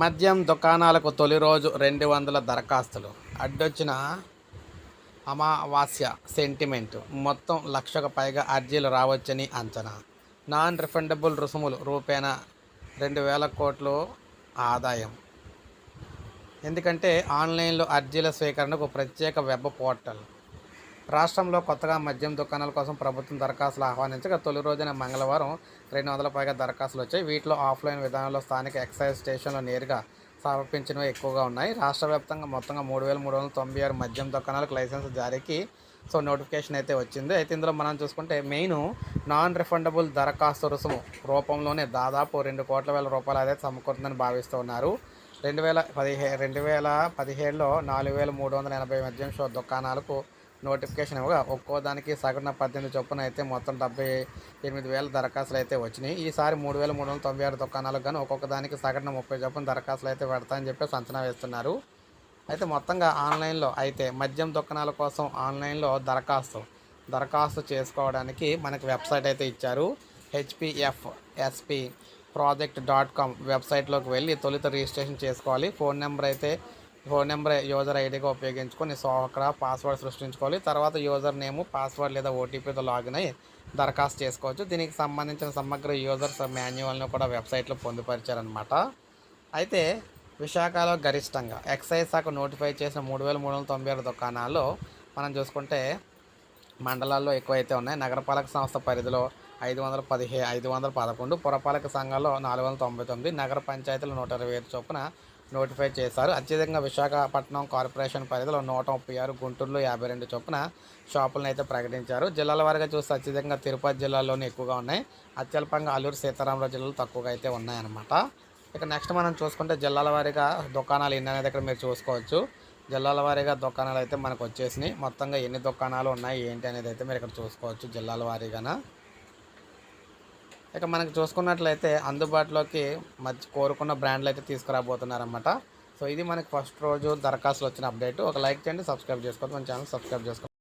మద్యం దుకాణాలకు తొలి రోజు రెండు వందల దరఖాస్తులు. అడ్డొచ్చిన అమావాస్య సెంటిమెంట్. మొత్తం లక్షకు పైగా అర్జీలు రావచ్చని అంచనా. నాన్ రిఫండబుల్ రుసుములు రూపేణ రెండు వేల కోట్లు ఆదాయం. ఎందుకంటే ఆన్లైన్లో అర్జీల స్వీకరణకు ప్రత్యేక వెబ్ పోర్టల్. రాష్ట్రంలో కొత్తగా మద్యం దుకాణాల కోసం ప్రభుత్వం దరఖాస్తులు ఆహ్వానించగా తొలి రోజున మంగళవారం రెండు వందల పైగా దరఖాస్తులు వచ్చాయి. వీటిలో ఆఫ్లైన్ విధానంలో స్థానిక ఎక్సైజ్ స్టేషన్లో నేరుగా సమర్పించినవి ఎక్కువగా ఉన్నాయి. రాష్ట్ర వ్యాప్తంగా మొత్తంగా మూడు వేల మూడు వందల తొంభై ఆరు మద్యం దుకాణాలకు లైసెన్స్ జారీకి సో నోటిఫికేషన్ అయితే వచ్చింది. అయితే ఇందులో మనం చూసుకుంటే మెయిన్ నాన్ రిఫండబుల్ దరఖాస్తు రుసుము రూపంలోనే దాదాపు రెండు కోట్ల వేల రూపాయలు అదే సమకూరుతుందని భావిస్తూ ఉన్నారు. రెండు వేల పదిహే రెండు వేల పదిహేడులో నాలుగు వేల మూడు వందల ఎనభై మద్యం షో దుకాణాలకు నోటిఫికేషన్ ఇవ్వగా ఒక్కో దానికి సగటున పద్దెనిమిది చొప్పున అయితే మొత్తం డెబ్బై ఎనిమిది వేల దరఖాస్తులు అయితే వచ్చినాయి. ఈసారి మూడు వేల మూడు వందల తొంభై ఆరు దుకాణాలకు కానీ ఒక్కొక్క దానికి సగటున ముప్పై చొప్పున దరఖాస్తులు అయితే పెడతాయని చెప్పేసి అంచనా వేస్తున్నారు. అయితే మొత్తంగా ఆన్లైన్లో అయితే మద్యం దుకాణాల కోసం ఆన్లైన్లో దరఖాస్తు దరఖాస్తు చేసుకోవడానికి మనకి వెబ్సైట్ అయితే ఇచ్చారు. HPF SP project dot com వెబ్సైట్లోకి వెళ్ళి తొలుత రిజిస్ట్రేషన్ చేసుకోవాలి. ఫోన్ నెంబర్ అయితే ఫోన్ నెంబర్ యూజర్ ఐడిగా ఉపయోగించుకొని సో అక్కడ పాస్వర్డ్ సృష్టించుకోవాలి. తర్వాత యూజర్ నేము పాస్వర్డ్ లేదా ఓటీపీతో లాగిన్ అయ్యి దరఖాస్తు చేసుకోవచ్చు. దీనికి సంబంధించిన సమగ్ర యూజర్స్ మాన్యువల్ని కూడా వెబ్సైట్లో పొందుపరిచారనమాట అయితే విశాఖలో గరిష్టంగా ఎక్సైజ్ శాఖ నోటిఫై చేసిన మూడు వేల మూడు వందల తొంభై ఆరు దుకాణాల్లో మనం చూసుకుంటే మండలాల్లో ఎక్కువైతే ఉన్నాయి. నగరపాలక సంస్థ పరిధిలో ఐదు వందల పదిహే ఐదు వందల పదకొండు పురపాలక సంఘాల్లో నాలుగు వందల తొంభై తొమ్మిది నగర పంచాయతీలు నూట ఇరవై ఐదు చొప్పున నోటిఫై చేశారు. అత్యధికంగా విశాఖపట్నం కార్పొరేషన్ పరిధిలో నూట ముప్పై ఆరు గుంటూరులో యాభై రెండు చొప్పున షాపులను అయితే ప్రకటించారు. జిల్లాల వారిగా చూస్తే అత్యధికంగా తిరుపతి జిల్లాలోనే ఎక్కువగా ఉన్నాయి. అత్యల్పంగా అల్లూరు సీతారామరావు జిల్లాలో తక్కువగా అయితే ఉన్నాయన్నమాట. ఇక నెక్స్ట్ మనం చూసుకుంటే జిల్లాల వారీగా దుకాణాలు ఎన్ని అనేది ఇక్కడ మీరు చూసుకోవచ్చు. జిల్లాల వారీగా దుకాణాలు అయితే మనకు వచ్చేసినాయి. మొత్తంగా ఎన్ని దుకాణాలు ఉన్నాయి ఏంటి అనేది అయితే మీరు ఇక్కడ చూసుకోవచ్చు జిల్లాల వారీగానా. ఇక మనకు చూసుకున్నట్లయితే అందుబాటులోకి మధ్య కోరుకున్న బ్రాండ్లు అయితే తీసుకురాబోతున్నారన్నమాట. సో ఇది మనకి ఫస్ట్ రోజు దరఖాస్తులు వచ్చిన అప్డేట్. ఒక లైక్ చేయండి సబ్స్క్రైబ్ చేసుకోవద్దు. మన ఛానల్ సబ్స్క్రైబ్ చేసుకోండి